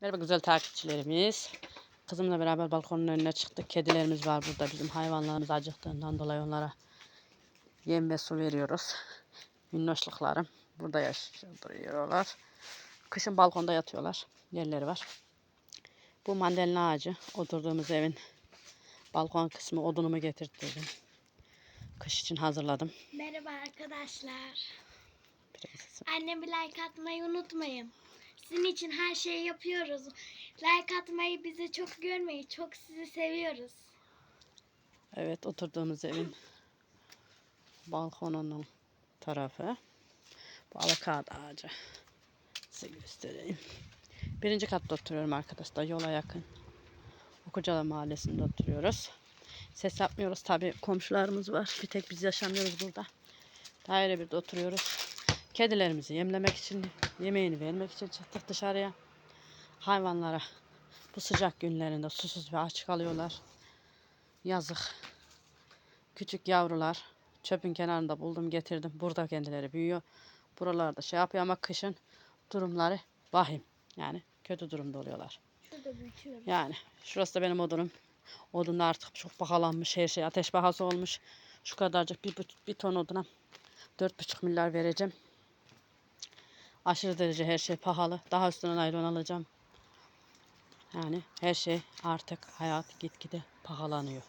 Merhaba güzel takipçilerimiz. Kızımla beraber balkonun önüne çıktık. Kedilerimiz var burada. Bizim hayvanlarımız acıktığından dolayı onlara yem ve su veriyoruz. Minnoşluklarım. Burada yaşıyorlar. Kışın balkonda yatıyorlar. Yerleri var. Bu mandalina ağacı. Oturduğumuz evin balkon kısmı odunumu getirttirdim. Kış için hazırladım. Merhaba arkadaşlar. Prensesim. Annemi like atmayı unutmayın. Sizin için her şeyi yapıyoruz. Like atmayı bize çok görmeyin. Çok sizi seviyoruz. Evet oturduğumuz evin balkonunun tarafı. Bu avokado ağacı. Size göstereyim. Birinci katta oturuyorum arkadaşlar. Yola yakın. Okucalı mahallesinde oturuyoruz. Ses yapmıyoruz tabi komşularımız var. Bir tek biz yaşamıyoruz burada. Daire birde oturuyoruz. Kedilerimizi yemlemek için, yemeğini vermek için çıktık dışarıya. Hayvanlara bu sıcak günlerinde susuz ve aç kalıyorlar. Yazık. Küçük yavrular çöpün kenarında buldum getirdim. Burada kendileri büyüyor. Buralarda şey yapıyor ama kışın durumları vahim. Yani kötü durumda oluyorlar. Yani şurası da benim odunum. Odunlar artık çok pahalanmış. Her şey ateş pahası olmuş. Şu kadarcık bir, bir ton oduna dört buçuk milyar vereceğim. Aşırı derece her şey pahalı. Daha üstüne naylon alacağım. Yani her şey artık hayat gitgide pahalanıyor.